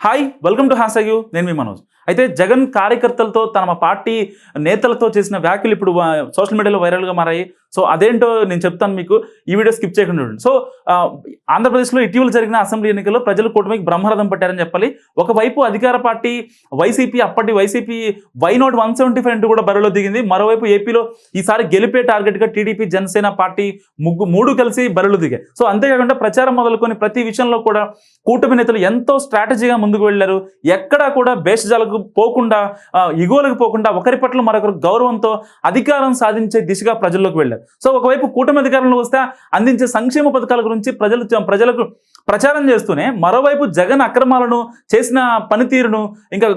hi welcome to hash you నేను మీ మనోజ్ అయితే జగన్ కార్యకర్తలతో తమ పార్టీ నేతలతో చేసిన వ్యాఖ్యలు ఇప్పుడు సోషల్ మీడియాలో వైరల్గా మారాయి. సో అదేంటో నేను చెప్తాను మీకు. ఈ వీడియో స్కిప్ చేయకుండా ఉండండి సో ఆ, ఆంధ్రప్రదేశ్లో ఇటీవల జరిగిన అసెంబ్లీ ఎన్నికల్లో ప్రజలు కూటమికి బ్రహ్మరథం పట్టారని చెప్పాలి. ఒకవైపు అధికార పార్టీ వైసీపీ అప్పటి YCP why not one seventy five కూడా బరిలో దిగింది. మరోవైపు ఏపీలో ఈసారి గెలిపే టార్గెట్గా టీడీపీ జనసేన పార్టీ ముగ్గు మూడు కలిసి బరిలో దిగాయి. సో అంతేకాకుండా ప్రచారం మొదలుకొని ప్రతి విషయంలో కూడా కూటమి నేతలు ఎంతో స్ట్రాటజీగా ముందుకు వెళ్ళారు. ఎక్కడా కూడా బేషజాలకు పోకుండా ఇగోలకు పోకుండా ఒకరి పట్ల మరొకరు గౌరవంతో అధికారం సాధించే దిశగా ప్రజల్లోకి వెళ్ళారు. సో ఒకవైపు కూటమి అధికారంలో వస్తే అందించే సంక్షేమ పథకాల గురించి ప్రజలు ప్రజలకు ప్రచారం చేస్తూనే మరోవైపు జగన్ అక్రమాలను చేసిన పనితీరును ఇంకా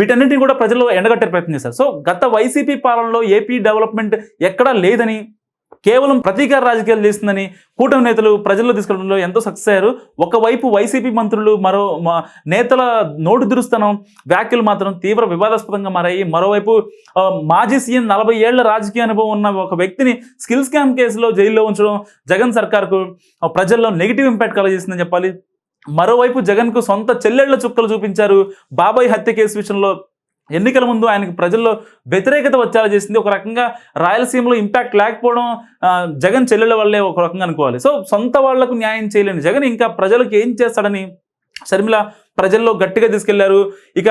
వీటన్నింటినీ కూడా ప్రజలు ఎండగట్టే ప్రయత్నం చేశారు. సో గత వైసీపీ పాలనలో ఏపీ డెవలప్మెంట్ ఎక్కడా లేదని కేవలం ప్రతీకార రాజకీయాలు చేస్తుందని కూటమి నేతలు ప్రజల్లో తీసుకెళ్ళడంలో ఎంతో సక్సెస్ అయ్యారు. ఒకవైపు వైసీపీ మంత్రులు మరో నేతల నోటు దురుస్తనం వ్యాఖ్యలు మాత్రం తీవ్ర వివాదాస్పదంగా మారాయి. మరోవైపు మాజీ సీఎం నలభై ఏళ్ళ రాజకీయ అనుభవం ఉన్న ఒక వ్యక్తిని స్కిల్ స్కామ్ కేసులో జైల్లో ఉంచడం జగన్ సర్కార్కు ప్రజల్లో నెగిటివ్ ఇంపాక్ట్ కలగజేసిందని చెప్పాలి. మరోవైపు జగన్కు సొంత చెల్లెళ్ళ చుక్కలు చూపించారు. బాబాయ్ హత్య కేసు విషయంలో ఎన్నికల ముందు ఆయనకు ప్రజల్లో వ్యతిరేకత వచ్చేలా చేసింది. ఒక రకంగా రాయలసీమలో ఇంపాక్ట్ లేకపోవడం జగన్ చెల్లెల వల్లే ఒక రకంగా అనుకోవాలి. సో సొంత వాళ్ళకు న్యాయం చేయలేని జగన్ ఇంకా ప్రజలకు ఏం చేస్తాడని షర్మిల ప్రజల్లో గట్టిగా తీసుకెళ్ళారు. ఇక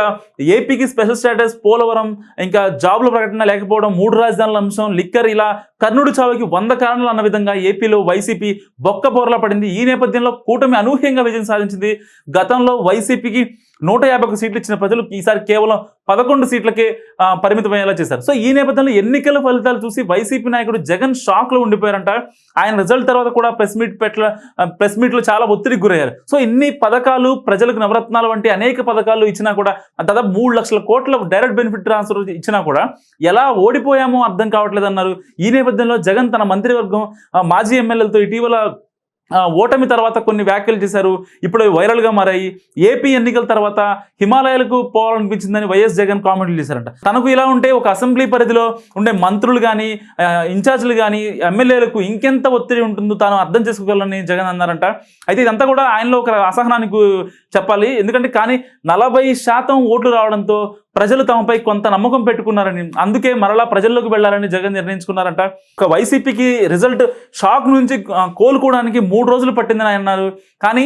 ఏపీకి స్పెషల్ స్టేటస్ పోలవరం ఇంకా జాబ్ల ప్రకటన లేకపోవడం మూడు రాజధానుల అంశం లిక్కర్ ఇలా కర్ణుడి చావుకి వంద కారణాలు అన్న విధంగా ఏపీలో వైసీపీ బొక్క బోర్ల పడింది. ఈ నేపథ్యంలో కూటమి అనూహ్యంగా విజయం సాధించింది. గతంలో వైసీపీకి నూట యాభై ఒక సీట్లు ఇచ్చిన ప్రజలు ఈసారి కేవలం పదకొండు సీట్లకే పరిమితమయ్యేలా చేశారు. సో ఈ నేపథ్యంలో ఎన్నికల ఫలితాలు చూసి వైసీపీ నాయకుడు జగన్ షాక్లో ఉండిపోయారంట. ఆయన రిజల్ట్ తర్వాత కూడా ప్రెస్ మీట్ పెట్ట ప్రెస్ మీట్లో చాలా ఒత్తిడికి గురయ్యారు. సో ఇన్ని పథకాలు ప్రజలకు నవరత్నాలు వంటి అనేక పథకాలు ఇచ్చినా కూడా దాదాపు మూడు లక్షల కోట్ల డైరెక్ట్ బెనిఫిట్ ట్రాన్స్ఫర్ ఇచ్చినా కూడా ఎలా ఓడిపోయామో అర్థం కావట్లేదు అన్నారు ఈ నేపథ్యంలో జగన్ తన మంత్రివర్గం మాజీ ఎమ్మెల్యేలతో ఇటీవల ఓటమి తర్వాత కొన్ని వ్యాఖ్యలు చేశారు. ఇప్పుడు అవి వైరల్గా మారాయి. ఏపీ ఎన్నికల తర్వాత హిమాలయాలకు పోవాలనిపించిందని వైఎస్ జగన్ కామెంట్లు చేశారంట. తనకు ఇలా ఉంటే ఒక అసెంబ్లీ పరిధిలో ఉండే మంత్రులు కానీ ఇన్ఛార్జీలు కానీ ఎమ్మెల్యేలకు ఇంకెంత ఒత్తిడి ఉంటుందో తాను అర్థం చేసుకోగలని జగన్ అన్నారంట. అయితే ఇదంతా కూడా ఆయనలో ఒక అసహనానికి చెప్పాలి. ఎందుకంటే కానీ నలభై శాతం ఓట్లు రావడంతో ప్రజలు తమపై కొంత నమ్మకం పెట్టుకున్నారని అందుకే మరలా ప్రజల్లోకి వెళ్ళాలని జగన్ నిర్ణయించుకున్నారంట. ఒక వైసీపీకి రిజల్ట్ షాక్ నుంచి కోలుకోవడానికి మూడు రోజులు పట్టిందని ఆయన అన్నారు. కానీ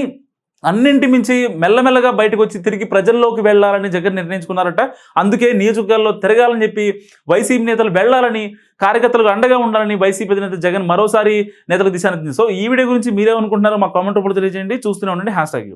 అన్నింటి మించి మెల్లమెల్లగా బయటకు వచ్చి తిరిగి ప్రజల్లోకి వెళ్ళాలని జగన్ నిర్ణయించుకున్నారట. అందుకే నియోజకవర్గాల్లో తిరగాలని చెప్పి వైసీపీ నేతలు వెళ్ళాలని కార్యకర్తలకు అండగా ఉండాలని వైసీపీ అధినేత జగన్ మరోసారి నేతలకు దిశానిచ్చింది సో ఈ వీడియో గురించి మీరేమనుకుంటున్నారో మా కామెంట్ రూపంలో తెలియజేయండి. చూస్తూనే ఉండండి. Hash tag